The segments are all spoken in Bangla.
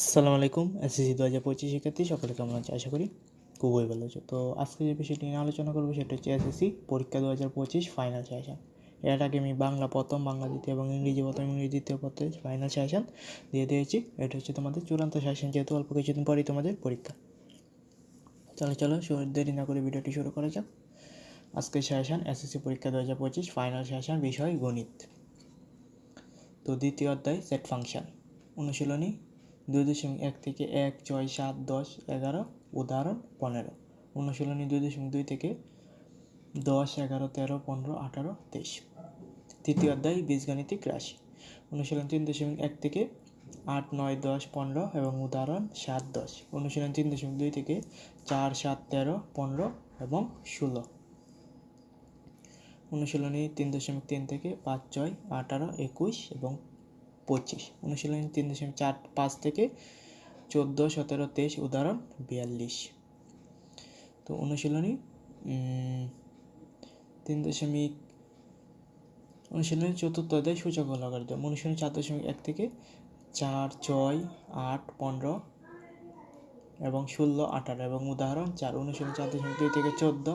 আসসালামু আলাইকুম, এসএসসি দু হাজার পঁচিশ শিক্ষার্থী, সকলে কেমন আছে? আশা করি খুবই ভালো আছে। তো আজকে যে বিষয়টি নিয়ে আলোচনা করব সেটা হচ্ছে এসএসসি পরীক্ষা দু হাজার পঁচিশ ফাইনাল সেশন এর আগে আমি বাংলা প্রথম, বাংলা দ্বিতীয় এবং ইংরেজি প্রথম, ইংরেজি দ্বিতীয় পত্রে ফাইনাল সেশন দিয়ে দিয়েছি। এটা হচ্ছে তোমাদের চূড়ান্ত সেশন যেহেতু অল্প কিছুদিন পরেই তোমাদের পরীক্ষা। চলো চলো দেরি না করে ভিডিওটি শুরু করা যাক। আজকে সেশন এসএসসি পরীক্ষা দু হাজার পঁচিশ ফাইনাল সেশন বিষয় গণিত। তো দ্বিতীয় অধ্যায় সেট ফাংশন অনুশীলনী দুই দশমিক এক থেকে এক, ছয়, সাত, দশ, এগারো, উদাহরণ, পনেরো। অনুশীলনী দুই দশমিক দুই থেকে দশ, এগারো, তেরো, পনেরো, আঠারো, তেইশ। তৃতীয় অধ্যায়, বীজগাণিতিক রাশি। অনুশীলন তিন দশমিক এক থেকে আট, নয়, দশ, পনেরো এবং উদাহরণ, সাত, দশ। অনুশীলন তিন দশমিক দুই থেকে চার, সাত, তেরো, পনেরো এবং ষোলো। অনুশীলনী তিন দশমিক তিন থেকে পাঁচ, ছয়, আঠারো, একুশ এবং পঁচিশ, অনুশীলনী তিন দশমিক চার পাঁচ থেকে চোদ্দ, সতেরো, তেইশ, উদাহরণ বিয়াল্লিশ। তো অনুশীলনী তিন দশমিক, অনুশীলনী চতুর্থ অধ্যায় সূচক লগারিদম অনুশীলনী চার দশমিক এক থেকে চার, ছয়, আট, পনেরো এবং ষোলো, আঠারো এবং উদাহরণ চার, অনুশীলনী চার দশমিক দুই থেকে চোদ্দ,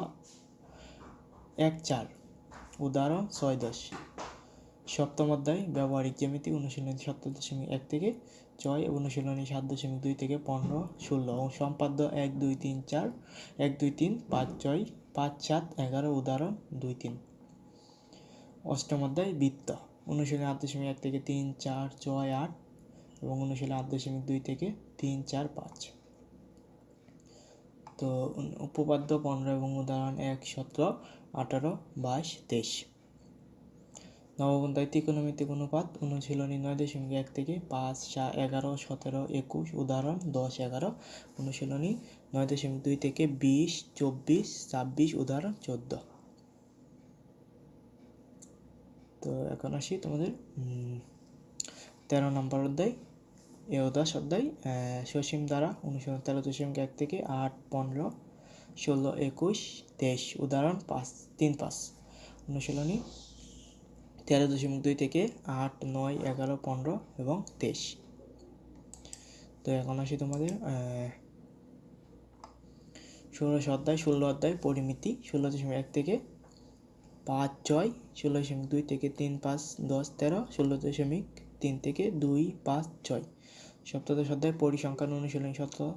এক, চার, উদাহরণ ছয়, দশ। সপ্তম অধ্যায়, ব্যবহারিক জ্যামিতি অনুশীলনী সত্তর দশমিক এক থেকে ছয় অনুশীলনী সাত দশমিক দুই থেকে পনেরো, ষোলো এবং সম্পাদ্য এক, দুই, তিন, চার, এক, দুই, তিন, পাঁচ, ছয়, পাঁচ, সাত, এগারো, উদাহরণ দুই, তিন। অষ্টম অধ্যায়, বৃত্ত। অনুশীলনী আট দশমিক এক থেকে তিন, চার, ছয়, আট এবং অনুশীলনী আট দশমিক দুই থেকে তিন, চার, পাঁচ। তো উপপাদ্য পনেরো এবং উদাহরণ এক, সতেরো, আঠারো, বাইশ, তেইশ। নবম অধ্যায় ত্রিকোণমিতিক অনুপাত অনুশীলনী নয় দশমিক এক থেকে পাঁচ সাত এগারো সতেরো একুশ উদাহরণ দশ এগারো। অনুশীলনী নয় দশমিক দুই থেকে বিশ চব্বিশ ছাব্বিশ উদাহরণ চোদ্দ। তো এখন আসি তোমাদের তেরো নম্বর অধ্যায় এওদাস অধ্যায় আহ, সসীম দ্বারা অনুশীলন তেরো দশমিক এক থেকে আট পনেরো ষোলো একুশ তেইশ উদাহরণ পাঁচ তিন পাঁচ অনুশীলনী তেরো দশমিক দুই থেকে আট, নয়, এগারো, পনেরো এবং তেইশ। তো এখন আসি তোমাদের ষোলোশ অধ্যায়, ষোলো অধ্যায় পরিমিতি, ষোলো দশমিক এক থেকে পাঁচ, ছয়, ষোলো দশমিক দুই থেকে তিন, পাঁচ, দশ, তেরো, ষোলো দশমিক তিন থেকে দুই, পাঁচ, ছয়। সপ্তদশ অধ্যায় পরিসংখ্যান অনুশীলনী, সতেরো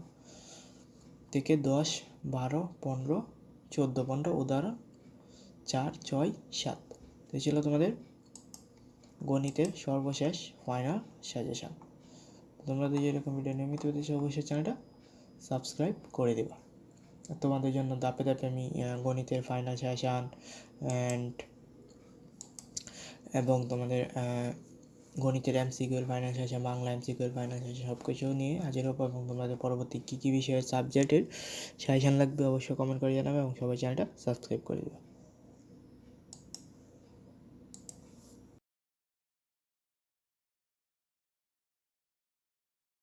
থেকে দশ, বারো, পনেরো, চোদ্দ, পনেরো, উদাহরণ চার, ছয়, সাত। তো ছিল তোমাদের গণিতের সর্বশেষ ফাইনাল সাজেশন তোমরা যদি এরকম ভিডিও নিয়মিত পেতে চাও, অবশ্যই চ্যানেলটা সাবস্ক্রাইব করে দেবা। তোমাদের জন্য দাপে দাপে আমি গণিতের ফাইনাল সাজেশান অ্যান্ড এবং তোমাদের গণিতের এমসিকিউর ফাইনাল সাজেশন বাংলা এমসিকিউর ফাইনাল সাজেশন সব কিছু নিয়ে হাজির হব এবং তোমাদের পরবর্তী কী কী বিষয়ের সাবজেক্টের সাজেশন লাগবে অবশ্যই কমেন্ট করে জানাবে এবং সবাই চ্যানেলটা সাবস্ক্রাইব করে দেবে।